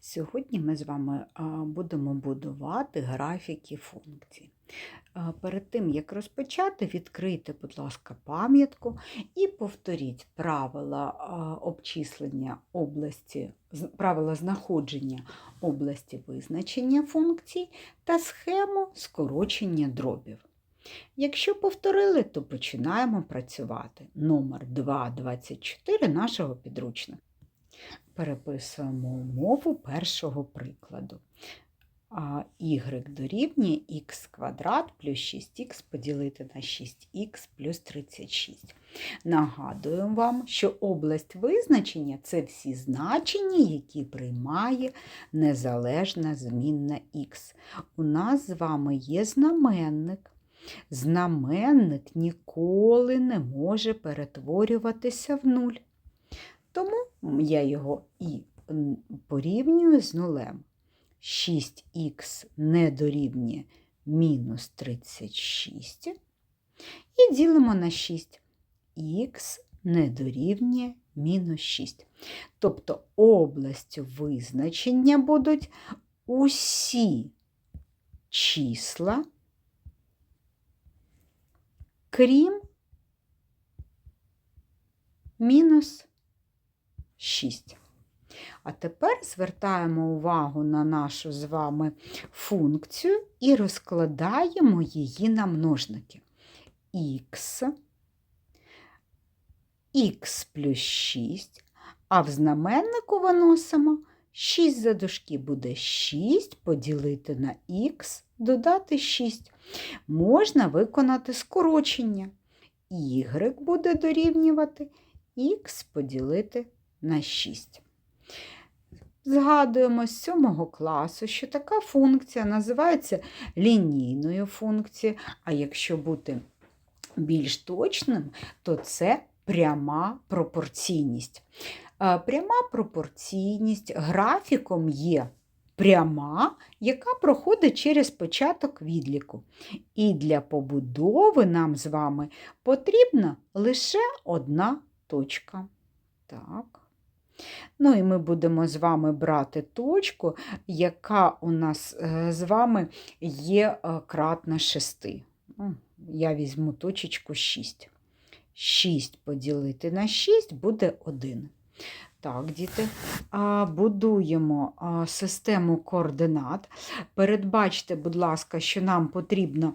Сьогодні ми з вами будемо будувати графіки функцій. Перед тим, як розпочати, відкрийте, будь ласка, пам'ятку і повторіть правила обчислення області, правила знаходження області визначення функцій та схему скорочення дробів. Якщо повторили, то починаємо працювати. Номер 224 нашого підручника. Переписуємо умову першого прикладу. А y дорівнює х квадрат плюс 6х поділити на 6х плюс 36. Нагадую вам, що область визначення це всі значення, які приймає незалежна змінна х. У нас з вами є знаменник. Знаменник ніколи не може перетворюватися в нуль. Тому я його і порівнюю з нулем. 6х не дорівнює мінус 36 і ділимо на 6. Х не дорівнює мінус 6. Тобто областю визначення будуть усі числа, крім мінус 6. А тепер звертаємо увагу на нашу з вами функцію і розкладаємо її на множники. х, х плюс 6, а в знаменнику виносимо 6 за дужки буде 6 поділити на х, додати 6. Можна виконати скорочення. y буде дорівнювати х поділити на 6. Згадуємо з 7 класу, що така функція називається лінійною функцією, а якщо бути більш точним, то це пряма пропорційність. Е, Пряма пропорційність графіком є пряма, яка проходить через початок відліку. І для побудови нам з вами потрібна лише одна точка. Так. Ну і ми будемо з вами брати точку, яка у нас е, з вами є е, кратна 6. Ну, Я візьму точечку 6. 6 поділити на 6 буде 1. Так, діти, будуємо систему координат. Передбачте, будь ласка, що нам потрібно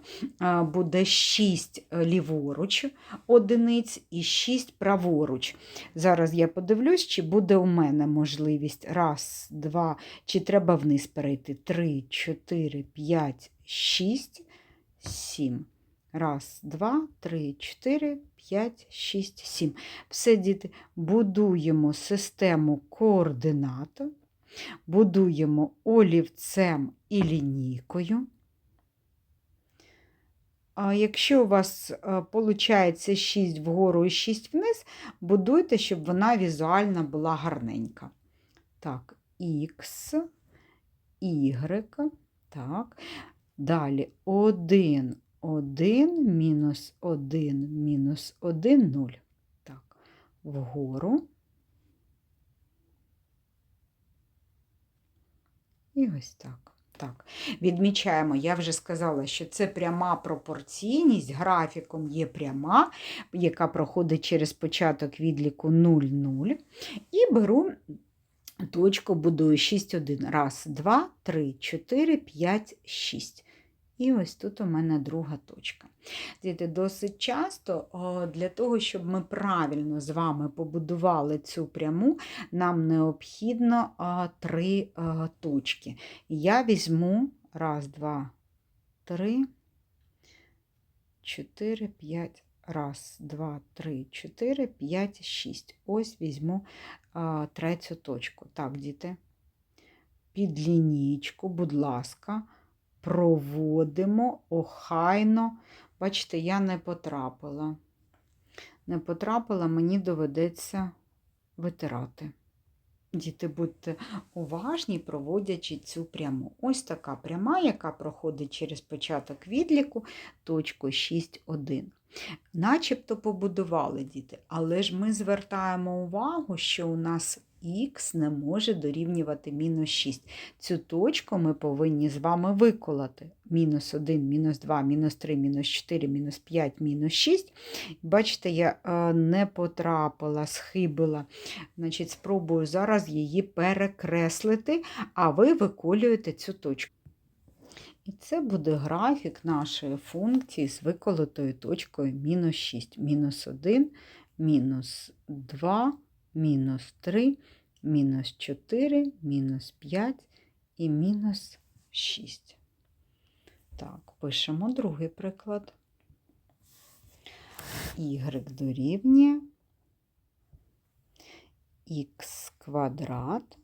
буде 6 ліворуч одиниць і 6 праворуч. Зараз я подивлюсь, чи буде у мене можливість. Раз, два, чи треба вниз перейти. Три, чотири, п'ять, шість, сім. Раз, два, три, чотири, п'ять, шість, сім. Все, діти, будуємо систему координат, будуємо олівцем і лінійкою. А якщо у вас виходить 6 вгору і 6 вниз, будуйте, щоб вона візуально була гарненька. Так, Х, Y, так. Далі 1, 1, мінус 1, мінус 1, 0. Так, вгору. І ось так. Так, відмічаємо, я вже сказала, що це пряма пропорційність, графіком є пряма, яка проходить через початок відліку 0, 0. І беру точку, будую 6, 1. Раз, два, три, чотири, п'ять, шість. І ось тут у мене друга точка. Діти, досить часто для того, щоб ми правильно з вами побудували цю пряму, нам необхідно три точки. Я візьму раз, два, три, чотири, п'ять. Раз, два, три, чотири, п'ять, шість. Ось візьму третю точку. Так, діти, під лінійку, будь ласка, проводимо охайно. Бачите, я не потрапила. Не потрапила, мені доведеться витирати. Діти, будьте уважні, проводячи цю пряму. Ось така пряма, яка проходить через початок відліку, точку 6,1. Начебто побудували діти, але ж ми звертаємо увагу, що у нас х не може дорівнювати мінус 6. Цю точку ми повинні з вами виколати. Мінус 1, мінус 2, мінус 3, мінус 4, мінус 5, мінус 6. Бачите, я е, не потрапила, схибила. Значить, Спробую зараз її перекреслити, а ви виколюєте цю точку. І це буде графік нашої функції з виколотою точкою мінус 6, мінус 1, мінус 2, мінус 3, мінус 4, мінус 5 і мінус 6. Так, пишемо другий приклад. Y дорівнює х квадрат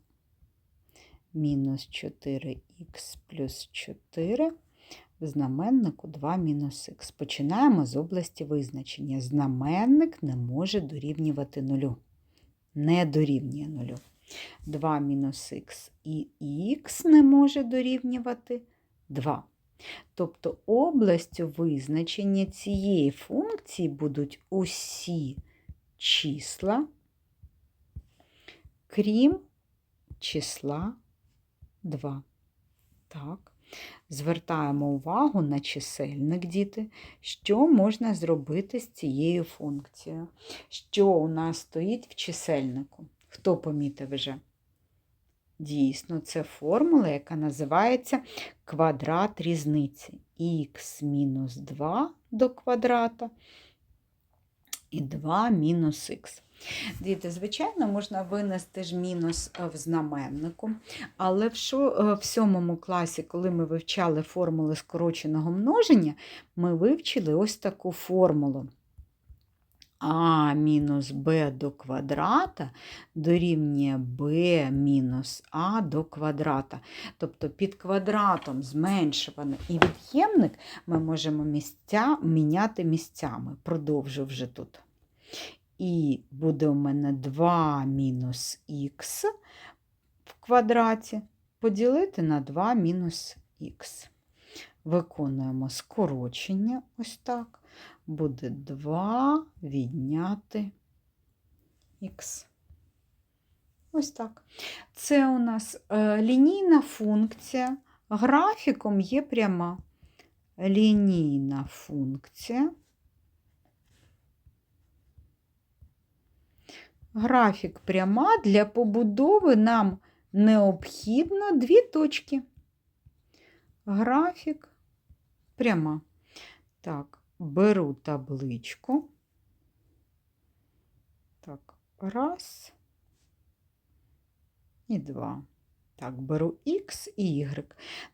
мінус 4х плюс 4 в знаменнику 2 мінус х. Починаємо з області визначення. Знаменник не може дорівнювати нулю. Не дорівнює нулю. 2 мінус х і х не може дорівнювати 2. Тобто областю визначення цієї функції будуть усі числа, крім числа 2. Так. Звертаємо увагу на чисельник, діти, що можна зробити з цією функцією. Що у нас стоїть в чисельнику? Хто помітив вже? Дійсно, це формула, яка називається квадрат різниці. х мінус 2 до квадрата і 2 мінус х. Діти, звичайно, можна винести ж мінус е, в знаменнику, але в, шо, е, в сьомому класі, коли ми вивчали формули скороченого множення, ми вивчили ось таку формулу. А мінус Б до квадрата дорівнює Б мінус А до квадрата. Тобто під квадратом зменшуваний і від'ємник ми можемо місця міняти місцями. Продовжу вже тут. І буде у мене 2 мінус х в квадраті поділити на 2 мінус х. Виконуємо скорочення ось так. Буде 2 відняти х. Ось так. Це у нас е, лінійна функція. Графіком є пряма. Лінійна функція. Графік пряма для побудови нам необхідно дві точки. Графік пряма. Так, беру табличку. Так, раз і два. Так, беру х і y.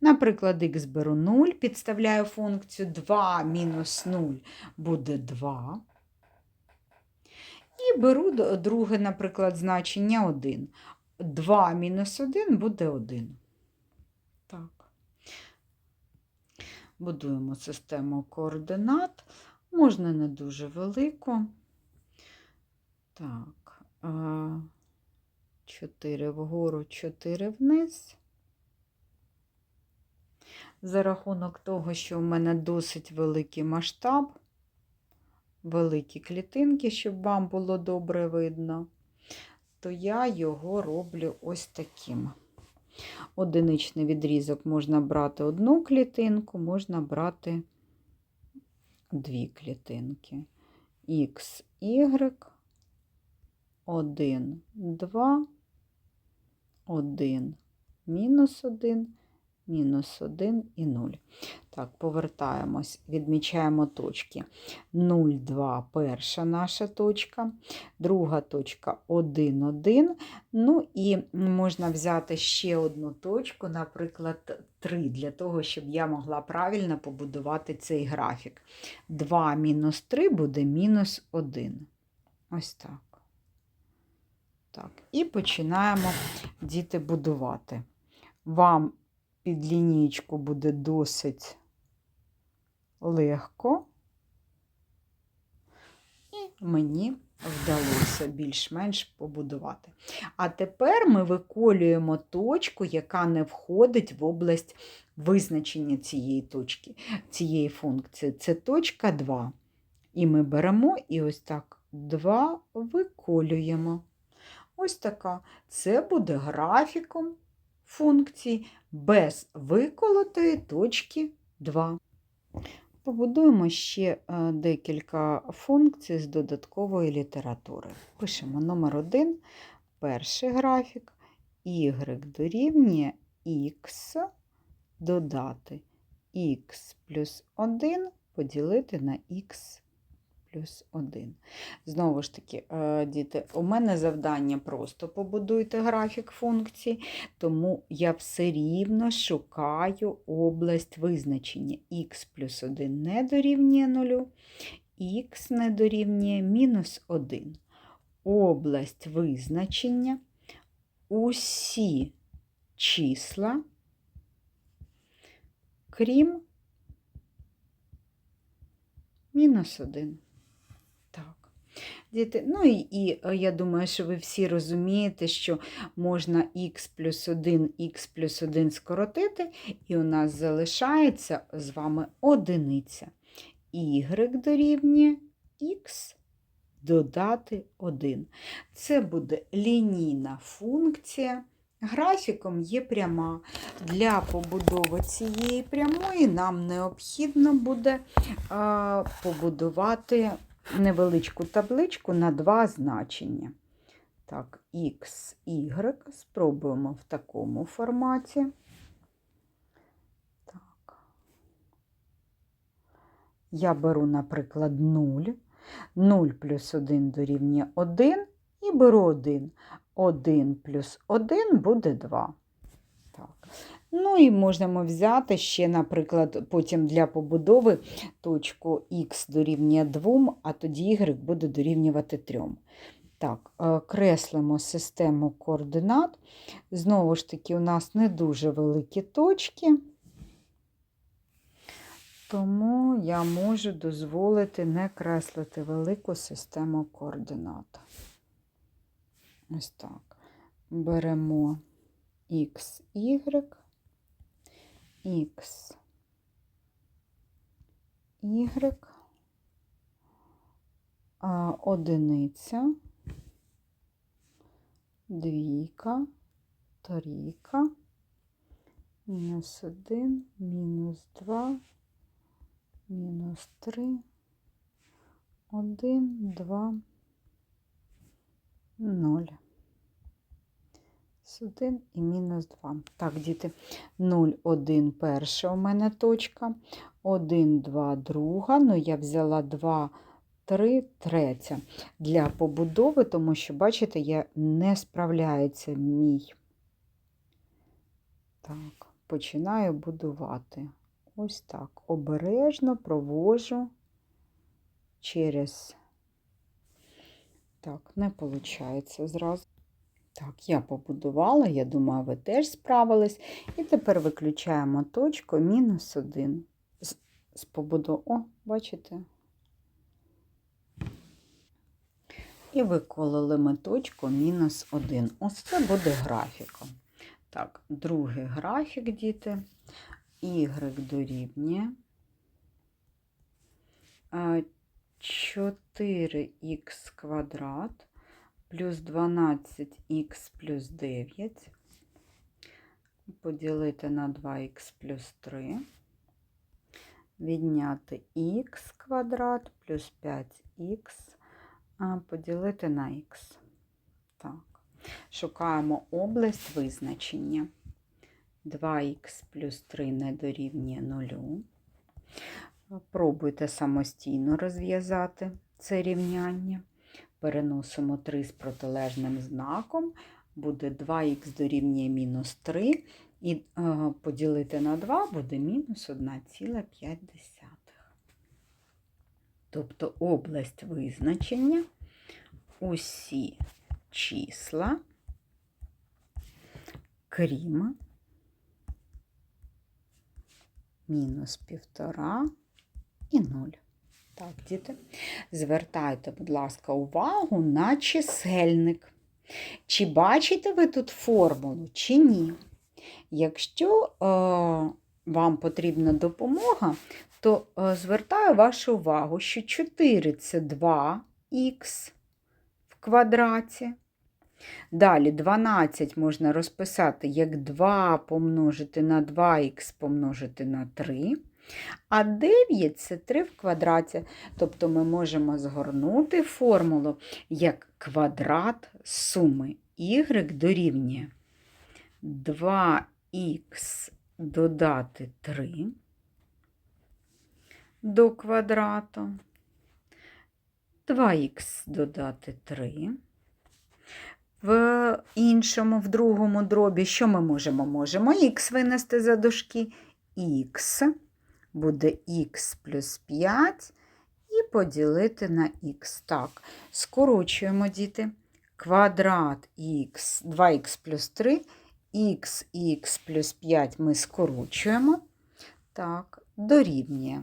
Наприклад, х беру 0, підставляю функцію 2 мінус 0 буде 2. І беру друге, наприклад, значення 1. 2 мінус 1 буде 1. Так. Будуємо систему координат. Можна не дуже велику. Так, 4 вгору, 4 вниз. За рахунок того, що в мене досить великий масштаб, великі клітинки, щоб вам було добре видно, то я його роблю ось таким. Одиничний відрізок можна брати одну клітинку, можна брати дві клітинки. Х, Y, 1, 2, 1, мінус 1, мінус 1 і 0. Так, повертаємось, відмічаємо точки. 0, 2 перша наша точка, друга точка 1, 1. Ну і можна взяти ще одну точку, наприклад, 3, для того, щоб я могла правильно побудувати цей графік. 2 мінус 3 буде мінус 1. Ось так. Так, І починаємо діти будувати. Вам під лінійку буде досить легко, і мені вдалося більш-менш побудувати. А тепер ми виколюємо точку, яка не входить в область визначення цієї точки, цієї функції. Це точка 2. І ми беремо і ось так 2 виколюємо. ось така. Це буде графіком функції без виколотої точки 2. Побудуємо ще е, декілька функцій з додаткової літератури. Пишемо номер 1, перший графік, y дорівнює x додати x плюс 1 поділити на x плюс 1. Знову ж таки, е, діти, у мене завдання просто побудуйте графік функцій, тому я все рівно шукаю область визначення. х плюс 1 не дорівнює 0, х не дорівнює мінус 1. Область визначення усі числа, крім мінус 1. Діти, ну і, і е, я думаю, що ви всі розумієте, що можна х плюс 1, х плюс 1 скоротити, і у нас залишається з вами одиниця. y дорівнює х додати 1. Це буде лінійна функція. Графіком є пряма. Для побудови цієї прямої нам необхідно буде а, побудувати невеличку табличку на два значення. Так, x, y. Спробуємо в такому форматі. Так. Я беру, наприклад, 0. 0 плюс 1 дорівнює 1 і беру 1. 1 плюс 1 буде 2. Так. Ну і можемо взяти ще, наприклад, потім для побудови точку х дорівнює 2, а тоді y буде дорівнювати 3. Так, е, креслимо систему координат. Знову ж таки, у нас не дуже великі точки, тому я можу дозволити не креслити велику систему координат. Ось так. Беремо x, y, x, y, одиниця, двійка, трійка, мінус 1, мінус 2, мінус 3, 1, 2, 0. 1 і мінус 2. Так, діти, 0, 1 перша у мене точка, 1, 2 друга. Ну, я взяла 2, 3, третя для побудови, тому що, бачите, я не справляється мій. Так, починаю будувати. Ось так. Обережно провожу через. Так, не виходить зразу. Так, я побудувала, я думаю, ви теж справились. І тепер виключаємо точку мінус 1 з, з побудови. О, бачите? І виколили ми точку мінус 1. Ось це буде графіком. Так, другий графік, діти. Y дорівнює 4х квадрат плюс 12х плюс 9, поділити на 2х плюс 3, відняти х квадрат плюс 5х, поділити на х. Так. Шукаємо область визначення. 2х плюс 3 не дорівнює 0. Пробуйте самостійно розв'язати це рівняння. Переносимо 3 з протилежним знаком, буде 2х дорівнює мінус 3, і е, поділити на 2 буде мінус 1,5. Тобто область визначення усі числа, крім мінус 1,5 і 0. Так, діти, звертайте, будь ласка, увагу на чисельник. Чи бачите ви тут формулу, чи ні? Якщо е, вам потрібна допомога, то е, звертаю вашу увагу, що 4 це 2х в квадраті, Далі 12 можна розписати як 2 помножити на 2х помножити на 3. А 9 це 3 в квадраті. Тобто ми можемо згорнути формулу як квадрат суми y дорівнює 2х додати 3 до квадрату, 2х додати 3. В іншому, в другому дробі, що ми можемо? Можемо х винести за дужки. х буде х плюс 5 і поділити на х. Так, скорочуємо, діти. Квадрат х, 2х плюс 3, х і х плюс 5 ми скорочуємо. Так, дорівнює.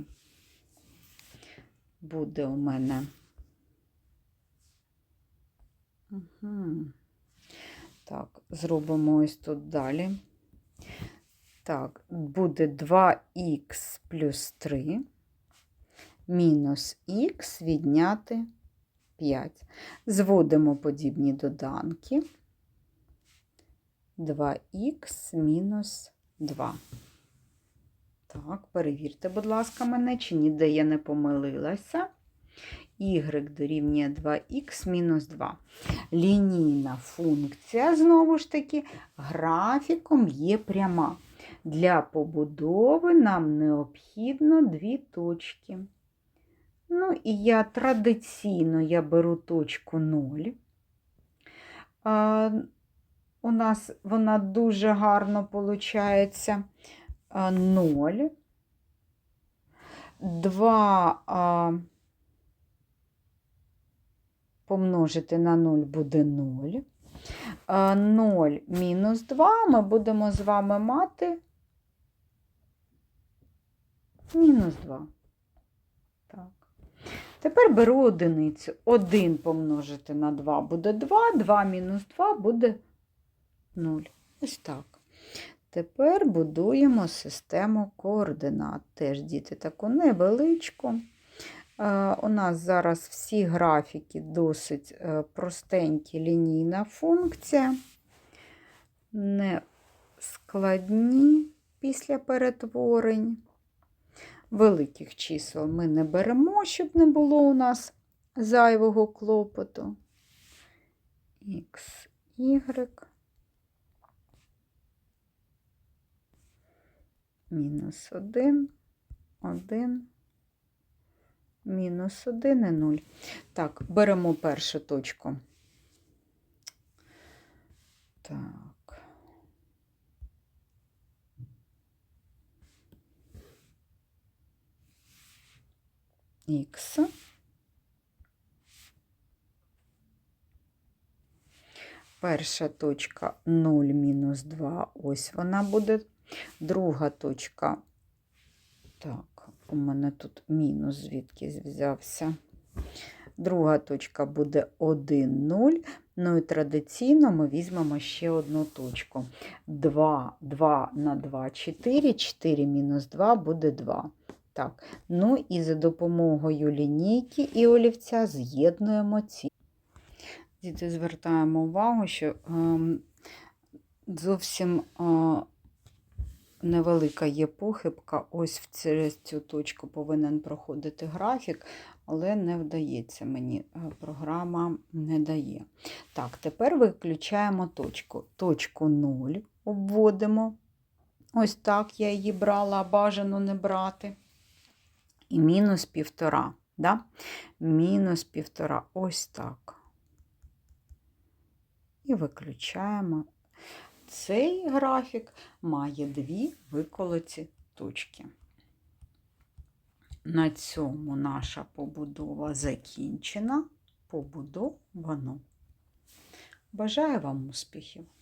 Буде у мене. Угу. Так, зробимо ось тут далі. Так, буде 2х плюс 3 мінус х відняти 5. Зводимо подібні доданки. 2х мінус 2. Так, перевірте, будь ласка, мене, чи ніде я не помилилася. Y дорівнює 2х мінус 2. Лінійна функція, знову ж таки, графіком є пряма. Для побудови нам необхідно дві точки. Ну, і я традиційно я беру точку 0. А, у нас вона дуже гарно виходить. 0. 2 а, помножити на 0 буде 0. 0 мінус 2 ми будемо з вами мати мінус 2. Так. Тепер беру одиницю. 1 помножити на 2 буде 2, 2 мінус 2 буде 0. Ось так. Тепер будуємо систему координат. Теж діти таку невеличку. У нас зараз всі графіки досить е, простенькі лінійна функція, не складні після перетворень. Великих чисел ми не беремо, щоб не було у нас зайвого клопоту. Х, Y. Мінус 1, 1 мінус 1 і 0. Так, беремо першу точку. Так. Х. Перша точка 0 мінус 2, ось вона буде. Друга точка, так, у мене тут мінус звідки взявся. Друга точка буде 1, 0. Ну і традиційно ми візьмемо ще одну точку. 2, 2 на 2, 4, 4 мінус 2 буде 2. Так, ну і за допомогою лінійки і олівця з'єднуємо ці. Діти, звертаємо увагу, що е, зовсім е, невелика є похибка. Ось через цю точку повинен проходити графік, але не вдається мені. Е, програма не дає. Так, тепер виключаємо точку. Точку 0 обводимо. Ось так я її брала, бажано не брати. І мінус півтора. Да? Мінус півтора. Ось так. І виключаємо цей графік має дві виколоті точки. На цьому наша побудова закінчена, побудовано. Бажаю вам успіхів!